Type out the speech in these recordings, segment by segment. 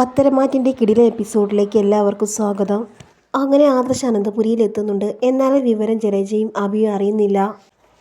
പത്തരമാറ്റിന്റെ കിടിലൻ എപ്പിസോഡിലേക്ക് എല്ലാവർക്കും സ്വാഗതം. അങ്ങനെ ആദർശ് അനന്തപുരിയിൽ എത്തുന്നുണ്ട്. എന്നാൽ വിവരം ജലജയും അഭിയും അറിയുന്നില്ല.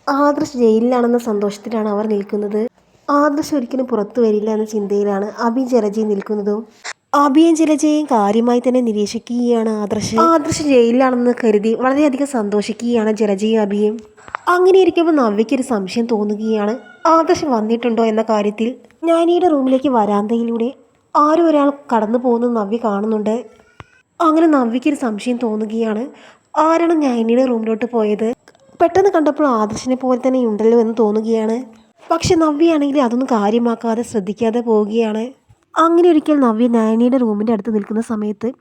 ആദർശ് ജയിലിലാണെന്ന സന്തോഷത്തിലാണ് അവർ നിൽക്കുന്നത്. ആദർശ് ഒരിക്കലും പുറത്തു വരില്ല എന്ന ചിന്തയിലാണ് അഭി ജലജയും നിൽക്കുന്നതും. അഭിയും ജലജയും കാര്യമായി തന്നെ നിരീക്ഷിക്കുകയാണ് ആദർശ്. ആദർശ് ജയിലിലാണെന്ന് കരുതി വളരെയധികം സന്തോഷിക്കുകയാണ് ജലജയും അഭിയും അങ്ങനെ ഇരിക്കുമ്പോൾ നവ്യക്കൊരു സംശയം തോന്നുകയാണ്. ആദർശ് വന്നിട്ടുണ്ടോ എന്ന കാര്യത്തിൽ ഞാനിയുടെ റൂമിലേക്ക് വരാന്തയിലൂടെ ആരും ഒരാൾ കടന്നു പോകുന്നത് നവ്യ കാണുന്നുണ്ട്. അങ്ങനെ നവ്യയ്ക്ക് ഒരു സംശയം തോന്നുകയാണ്. ആരാണ് ഞാനിയുടെ റൂമിലോട്ട് പോയത്? പെട്ടെന്ന് കണ്ടപ്പോൾ ആദർശിനെ പോലെ തന്നെ ഉണ്ടല്ലോ എന്ന് തോന്നുകയാണ്. പക്ഷെ നവ്യയാണെങ്കിൽ അതൊന്നും കാര്യമാക്കാതെ ശ്രദ്ധിക്കാതെ പോവുകയാണ്. അങ്ങനെ ഒരിക്കൽ നവ്യ നയനിയുടെ റൂമിന്റെ അടുത്ത് നിൽക്കുന്ന സമയത്ത്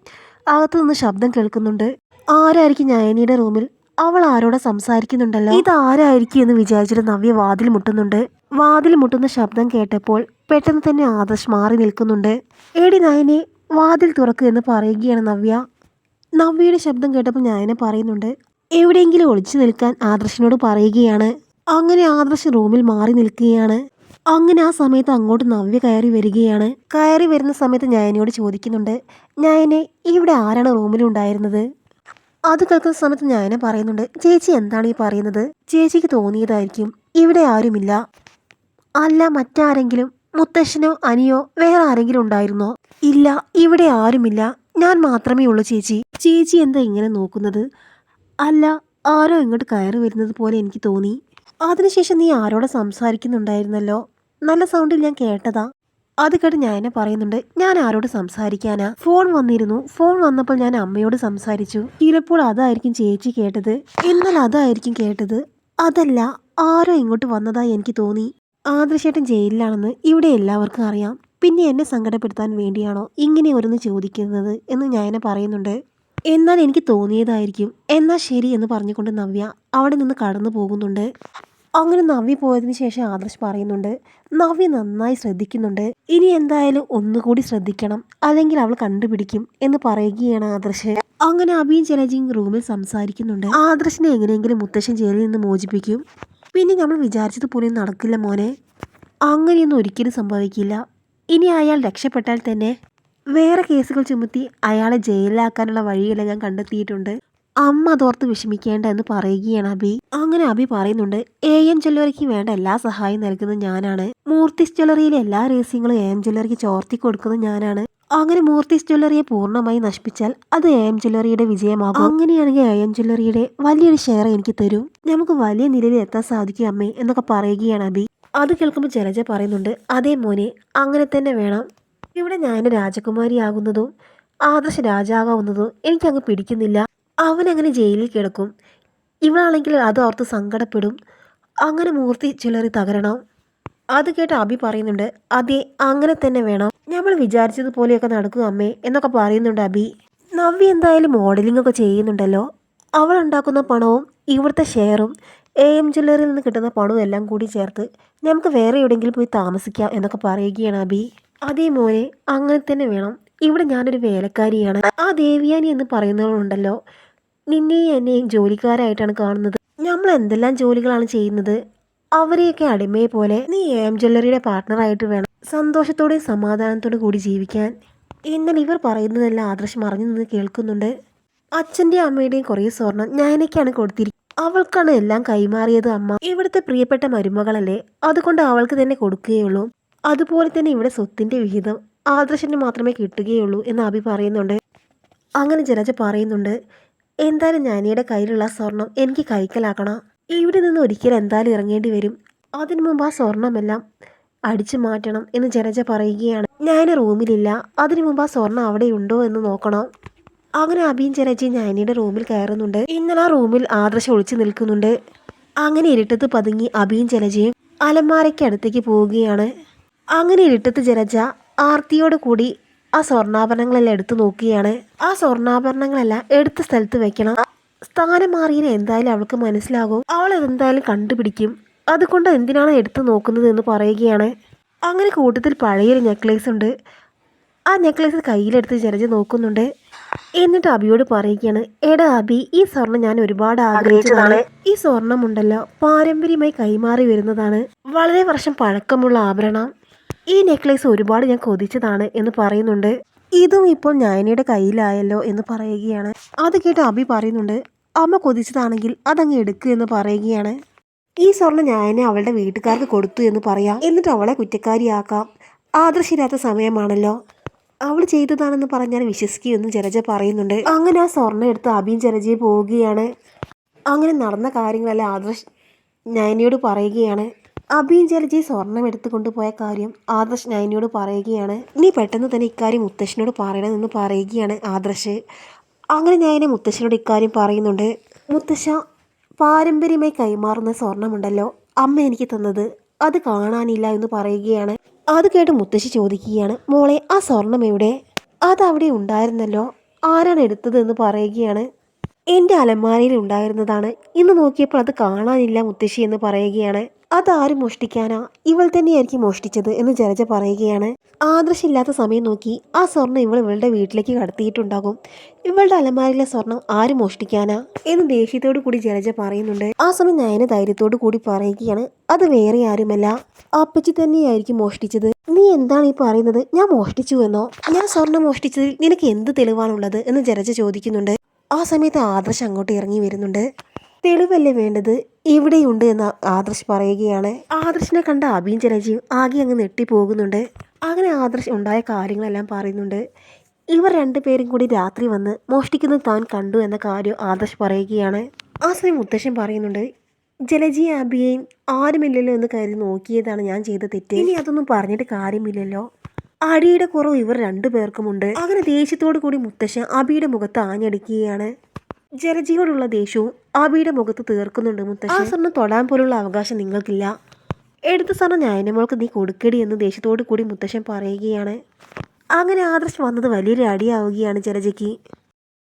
അകത്തു നിന്ന് ശബ്ദം കേൾക്കുന്നുണ്ട്. ആരായിരിക്കും നയനിയുടെ റൂമിൽ? അവൾ ആരോടെ സംസാരിക്കുന്നുണ്ടല്ലോ? ഇത് ആരായിരിക്കും എന്ന് വിചാരിച്ചിട്ട് നവ്യ വാതിൽ മുട്ടുന്നുണ്ട്. വാതിൽ മുട്ടുന്ന ശബ്ദം കേട്ടപ്പോൾ പെട്ടെന്ന് തന്നെ ആദർശ് മാറി നിൽക്കുന്നുണ്ട്. എടി നയനെ വാതിൽ തുറക്കുക എന്ന് പറയുകയാണ് നവ്യ. നവ്യയുടെ ശബ്ദം കേട്ടപ്പോൾ നയനെ പറയുന്നുണ്ട് എവിടെയെങ്കിലും ഒളിച്ചു നിൽക്കാൻ ആദർശിനോട് പറയുകയാണ്. അങ്ങനെ ആദർശ് റൂമിൽ മാറി നിൽക്കുകയാണ്. അങ്ങനെ ആ സമയത്ത് അങ്ങോട്ട് നവ്യ കയറി വരികയാണ്. കയറി വരുന്ന സമയത്ത് നയനയോട് ചോദിക്കുന്നുണ്ട് ഞാനെ ഇവിടെ ആരാണ് റൂമിലുണ്ടായിരുന്നത് അത് കേൾക്കുന്ന സമയത്ത് ഞാനെ പറയുന്നുണ്ട് ചേച്ചി എന്താണ് ഈ പറയുന്നത്? ചേച്ചിക്ക് തോന്നിയതായിരിക്കും. ഇവിടെ ആരുമില്ല. അല്ല മറ്റാരെങ്കിലും. മുത്തശ്ശനോ അനിയോ വേറെ ആരെങ്കിലും ഉണ്ടായിരുന്നോ? ഇല്ല ഇവിടെ ആരുമില്ല. ഞാൻ മാത്രമേ ഉള്ളൂ ചേച്ചി. ചേച്ചി എന്താ ഇങ്ങനെ നോക്കുന്നത്? അല്ല ആരോ ഇങ്ങോട്ട് കയറി വരുന്നത് പോലെ എനിക്ക് തോന്നി. അതിനുശേഷം നീ ആരോടെ സംസാരിക്കുന്നുണ്ടായിരുന്നല്ലോ. നല്ല സൗണ്ടിൽ ഞാൻ കേട്ടതാ. അത് കേട്ട് ഞാൻ എന്നെ പറയുന്നുണ്ട് ഞാൻ ആരോട് സംസാരിക്കാനാ? ഫോൺ വന്നിരുന്നു. ഫോൺ വന്നപ്പോൾ ഞാൻ അമ്മയോട് സംസാരിച്ചു. ചിലപ്പോൾ അതായിരിക്കും ചേച്ചി കേട്ടത്. എന്നാൽ അതായിരിക്കും കേട്ടത്. അതല്ല ആരോ ഇങ്ങോട്ട് വന്നതായി എനിക്ക് തോന്നി. ആദർശേട്ടൻ ജയിലിലാണെന്ന് ഇവിടെ എല്ലാവർക്കും അറിയാം. പിന്നെ എന്നെ സങ്കടപ്പെടുത്താൻ വേണ്ടിയാണോ ഇങ്ങനെ ഓരോന്ന് ചോദിക്കുന്നത് എന്ന് ഞാൻ പറയുന്നുണ്ട്. എന്നാൽ എനിക്ക് തോന്നിയതായിരിക്കും. എന്നാൽ ശരി എന്ന് പറഞ്ഞുകൊണ്ട് നവ്യ അവിടെ നിന്ന് കടന്നു പോകുന്നുണ്ട്. അങ്ങനെ നവ്യ പോയതിന് ശേഷം ആദർശ് പറയുന്നുണ്ട് നവ്യ നന്നായി ശ്രദ്ധിക്കുന്നുണ്ട്. ഇനി എന്തായാലും ഒന്നുകൂടി ശ്രദ്ധിക്കണം അല്ലെങ്കിൽ അവൾ കണ്ടുപിടിക്കും എന്ന് പറയുകയാണ് ആദർശ്. അങ്ങനെ അഭിയും ജലജിയും റൂമിൽ സംസാരിക്കുന്നുണ്ട്. ആദർശിനെ എങ്ങനെയെങ്കിലും മുത്തശ്ശൻ ജയിലിൽ നിന്ന് മോചിപ്പിക്കും. പിന്നെ നമ്മൾ വിചാരിച്ചതുപോലെ നടക്കില്ല മോനെ. അങ്ങനെയൊന്നും ഒരിക്കലും സംഭവിക്കില്ല. ഇനി അയാൾ രക്ഷപ്പെട്ടാൽ തന്നെ വേറെ കേസുകൾ ചുമത്തി അയാളെ ജയിലിലാക്കാനുള്ള വഴിയെല്ലാം ഞാൻ കണ്ടെത്തിയിട്ടുണ്ട്. അമ്മ അതോർത്ത് വിഷമിക്കേണ്ട എന്ന് പറയുകയാണ് അബി അങ്ങനെ അബി പറയുന്നുണ്ട് എ എം ജ്വല്ലറിക്ക് വേണ്ട എല്ലാ സഹായം നൽകുന്നത് ഞാനാണ്. മൂർത്തിസ് ജ്വല്ലറിയിലെ എല്ലാ രഹസ്യങ്ങളും എ എം ജ്വല്ലറിക്ക് ചോർത്തി കൊടുക്കുന്നത് ഞാനാണ്. അങ്ങനെ മൂർത്തിസ് ജ്വല്ലറിയെ പൂർണമായി നശിപ്പിച്ചാൽ അത് എ എം ജ്വല്ലറിയുടെ വിജയമാകും. അങ്ങനെയാണെങ്കിൽ എ എം ജ്വല്ലറിയുടെ വലിയൊരു ഷെയർ എനിക്ക് തരും. നമുക്ക് വലിയ നിലയിൽ എത്താൻ സാധിക്കും അമ്മേ എന്നൊക്കെ പറയുകയാണ് അബി അത് കേൾക്കുമ്പോൾ ജലജ പറയുന്നുണ്ട് അതേ മോനെ അങ്ങനെ തന്നെ വേണം. ഇവിടെ ഞാൻ രാജകുമാരി രാജകുമാരിയാകുന്നതും ആദർശ രാജാവാവുന്നതും എനിക്കങ്ങ് പിടിക്കുന്നില്ല. അവനങ്ങനെ ജയിലിൽ കിടക്കും. ഇവളാണെങ്കിൽ അത് ഓർത്ത് സങ്കടപ്പെടും. അങ്ങനെ മൂർത്തി ചിലറി തകരണം. അത് കേട്ട് അബി പറയുന്നുണ്ട് അതെ അങ്ങനെ തന്നെ വേണം. നമ്മൾ വിചാരിച്ചതുപോലെയൊക്കെ നടക്കും അമ്മേ എന്നൊക്കെ പറയുന്നുണ്ട് അബി. നവ്യ എന്തായാലും മോഡലിംഗ് ഒക്കെ ചെയ്യുന്നുണ്ടല്ലോ. അവൾ ഉണ്ടാക്കുന്ന പണവും ഇവിടുത്തെ ഷെയറും എ എം ജ്വല്ലറിയിൽ നിന്ന് കിട്ടുന്ന പണവും എല്ലാം കൂടി ചേർത്ത് നമുക്ക് വേറെ എവിടെയെങ്കിലും പോയി താമസിക്കാം എന്നൊക്കെ പറയുകയാണ് അബി. അതേ മോനെ അങ്ങനെ തന്നെ വേണം. ഇവിടെ ഞാനൊരു വേലക്കാരിയാണ്. ആ ദേവിയാനി എന്ന് പറയുന്നവളുണ്ടല്ലോ. നിന്നെയും എന്നെയും ജോലിക്കാരായിട്ടാണ് കാണുന്നത്. നമ്മൾ എന്തെല്ലാം ജോലികളാണ് ചെയ്യുന്നത്? അവരെയൊക്കെ അടിമയെ പോലെ നീ എ ജ്വല്ലറിയുടെ പാർട്ട്ണറായിട്ട് വേണം. സന്തോഷത്തോടെയും സമാധാനത്തോടും കൂടി ജീവിക്കാൻ. എന്നാൽ ഇവർ പറയുന്നതെല്ലാം ആദർശം അറിഞ്ഞു നിന്ന് കേൾക്കുന്നുണ്ട്. അച്ഛന്റെയും അമ്മയുടെയും കുറേ സ്വർണം ഞാനൊക്കെയാണ് കൊടുത്തിരിക്കുന്നത് അവൾക്കാണ് എല്ലാം കൈമാറിയത് അമ്മ. ഇവിടുത്തെ പ്രിയപ്പെട്ട മരുമകളല്ലേ? അതുകൊണ്ട് അവൾക്ക് തന്നെ കൊടുക്കുകയുള്ളൂ. അതുപോലെ തന്നെ ഇവിടെ സ്വത്തിന്റെ വിഹിതം ആദർശന് മാത്രമേ കിട്ടുകയുള്ളൂ എന്ന് അഭി പറയുന്നുണ്ട്. അങ്ങനെ ജലജ പറയുന്നുണ്ട് എന്തായാലും ഞാനിയുടെ കയ്യിലുള്ള സ്വർണം എനിക്ക് കൈക്കലാക്കണം. ഇവിടെ നിന്ന് ഒരിക്കലും എന്തായാലും ഇറങ്ങേണ്ടി വരും. അതിനു മുമ്പ് ആ സ്വർണമെല്ലാം അടിച്ചു മാറ്റണം എന്ന് ജനജ പറയുകയാണ്. ഞാൻ റൂമിലില്ല. അതിനു മുമ്പ് ആ സ്വർണം അവിടെ ഉണ്ടോ എന്ന് നോക്കണം. അങ്ങനെ അഭിയും ജനജി ഞാനിയുടെ റൂമിൽ കയറുന്നുണ്ട്. ഇന്നലെ ആ റൂമിൽ ആദർശം ഒളിച്ചു നിൽക്കുന്നുണ്ട്. അങ്ങനെ ഇരുട്ടത്ത് പതുങ്ങി അഭിയും ജനജയും അലമാരയ്ക്ക് അടുത്തേക്ക് പോവുകയാണ്. അങ്ങനെ ഇരുട്ടത്ത് ജനജ ആർത്തിയോട് കൂടി ആ സ്വർണാഭരണങ്ങളെല്ലാം എടുത്തു നോക്കുകയാണ്. ആ സ്വർണാഭരണങ്ങളെല്ലാം എടുത്ത സ്ഥലത്ത് വെക്കണം. സ്ഥാനം മാറിയത് എന്തായാലും അവൾക്ക് മനസ്സിലാകും. അവൾ എന്തായാലും കണ്ടുപിടിക്കും. അതുകൊണ്ട് എന്തിനാണ് എടുത്തു നോക്കുന്നത് എന്ന് പറയുകയാണ്. അങ്ങനെ കൂട്ടത്തിൽ പഴയൊരു നെക്ലേസ് ഉണ്ട്. ആ നെക്ലേസ് കയ്യിലെടുത്ത് ചെറിയ നോക്കുന്നുണ്ട്. എന്നിട്ട് അബിയോട് പറയുകയാണ് എടാ അബി ഈ സ്വർണം ഞാൻ ഒരുപാട് ആഗ്രഹിച്ചതാണ്. ഈ സ്വർണം ഉണ്ടല്ലോ പാരമ്പര്യമായി കൈമാറി വരുന്നതാണ്. വളരെ വർഷം പഴക്കമുള്ള ആഭരണം. ഈ നെക്ലേസ് ഒരുപാട് ഞാൻ കൊതിച്ചതാണ് എന്ന് പറയുന്നുണ്ട്. ഇതും ഇപ്പോൾ ഞാനിയുടെ കയ്യിലായല്ലോ എന്ന് പറയുകയാണ്. അത് കേട്ട് അബി പറയുന്നുണ്ട് അമ്മ കൊതിച്ചതാണെങ്കിൽ അതങ്ങ് എടുക്കുക എന്ന് പറയുകയാണ്. ഈ സ്വർണ ഞാനെ അവളുടെ വീട്ടുകാർക്ക് കൊടുത്തു എന്ന് പറയാം. എന്നിട്ട് അവളെ കുറ്റക്കാരിയാക്കാം. ആദർശില്ലാത്ത സമയമാണല്ലോ. അവൾ ചെയ്തതാണെന്ന് പറഞ്ഞാൽ വിശ്വസിക്കുമെന്ന് ജലജ പറയുന്നുണ്ട്. അങ്ങനെ ആ സ്വർണ എടുത്ത് അബിയും ജലജയും പോവുകയാണ്. അങ്ങനെ നടന്ന കാര്യങ്ങളെല്ലാം ആദർശ് ഞാനിയോട് പറയുകയാണ്. അബിയും ജലജി സ്വർണം എടുത്തു കൊണ്ടുപോയ കാര്യം ആദർശ് നയനിയോട് പറയുകയാണ്. നീ പെട്ടെന്ന് തന്നെ ഇക്കാര്യം മുത്തശ്ശനോട് പറയണമെന്ന് പറയുകയാണ് ആദർശ്. അങ്ങനെ നയനെ മുത്തശ്ശനോട് ഇക്കാര്യം പറയുന്നുണ്ട്. മുത്തശ്ശ പാരമ്പര്യമായി കൈമാറുന്ന സ്വർണമുണ്ടല്ലോ അമ്മ എനിക്ക് തന്നത്. അത് കാണാനില്ല എന്ന് പറയുകയാണ്. അത് കേട്ട് മുത്തശ്ശി ചോദിക്കുകയാണ് മോളെ ആ സ്വർണം എവിടെ? അതവിടെ ഉണ്ടായിരുന്നല്ലോ. ആരാണ് എടുത്തതെന്ന് പറയുകയാണ്. എന്റെ അലമാരയിൽ ഉണ്ടായിരുന്നതാണ്. ഇന്ന് നോക്കിയപ്പോൾ അത് കാണാനില്ല മുത്തശ്ശി എന്ന് പറയുകയാണ്. അതാരും മോഷ്ടിക്കാനാ? ഇവൾ തന്നെയായിരിക്കും മോഷ്ടിച്ചത് എന്ന് ജലജ പറയുകയാണ്. ആദർശില്ലാത്ത സമയം നോക്കി ആ സ്വർണം ഇവൾ ഇവളുടെ വീട്ടിലേക്ക് കടത്തിയിട്ടുണ്ടാകും. ഇവളുടെ അലമാരിലെ സ്വർണം ആര് മോഷ്ടിക്കാനാ? എന്ന് ദേഷ്യത്തോടു കൂടി ജലജ പറയുന്നുണ്ട്. ആ സമയം നയന ധൈര്യത്തോടു കൂടി പറയുകയാണ്. അത് വേറെ ആരുമല്ല. അപ്പച്ചി തന്നെയായിരിക്കും മോഷ്ടിച്ചത്. നീ എന്താണ് ഈ പറയുന്നത്? ഞാൻ മോഷ്ടിച്ചു എന്നോ? ഞാൻ സ്വർണം മോഷ്ടിച്ചതിൽ നിനക്ക് എന്ത് തെളിവാണുള്ളത്? എന്ന് ജലജ ചോദിക്കുന്നുണ്ട്. ആ സമയത്ത് ആദർശ് അങ്ങോട്ട് ഇറങ്ങി വരുന്നുണ്ട്. തെളിവല്ലേ വേണ്ടത്? ഇവിടെയുണ്ട് എന്ന് ആദർശ് പറയുകയാണ്. ആദർശിനെ കണ്ട അഭിയും ചിരഞ്ജീവ് ആകെ അങ്ങ് നെട്ടിപ്പോകുന്നുണ്ട് അങ്ങനെ ആദർശ് ഉണ്ടായ കാര്യങ്ങളെല്ലാം പറയുന്നുണ്ട്. ഇവർ രണ്ടുപേരും കൂടി രാത്രി വന്ന് മോഷ്ടിക്കുന്നത് താൻ കണ്ടു എന്ന കാര്യം ആദർശ് പറയുകയാണ്. ആ സമയം മുത്തശ്ശൻ പറയുന്നുണ്ട് ജലജിയെ അബിയെയും ആരുമില്ലല്ലോ എന്ന് കരുതി നോക്കിയതാണ് ഞാൻ ചെയ്ത തെറ്റ്. ഇനി അതൊന്നും പറഞ്ഞിട്ട് കാര്യമില്ലല്ലോ. അടിയുടെ കുറവ് ഇവർ രണ്ടുപേർക്കുമുണ്ട്. അങ്ങനെ ദേഷ്യത്തോടു കൂടി മുത്തശ്ശൻ അബിയുടെ മുഖത്ത് ആഞ്ഞടിക്കുകയാണ്. ജലജിയോടുള്ള ദേഷ്യവും ആബിയുടെ മുഖത്ത് തീർക്കുന്നുണ്ട് മുത്തശ്ശി. ആ സ്വർണം തൊടാൻ പോലുള്ള അവകാശം നിങ്ങൾക്കില്ല. എടുത്ത സ്വർണം ഞാനമോൾക്ക് നീ കൊടുക്കടി എന്ന് ദേഷ്യത്തോടു കൂടി മുത്തശ്ശൻ പറയുകയാണ്. അങ്ങനെ ആദർശം വന്നത് വലിയൊരു അടിയാവുകയാണ് ജലജയ്ക്ക്.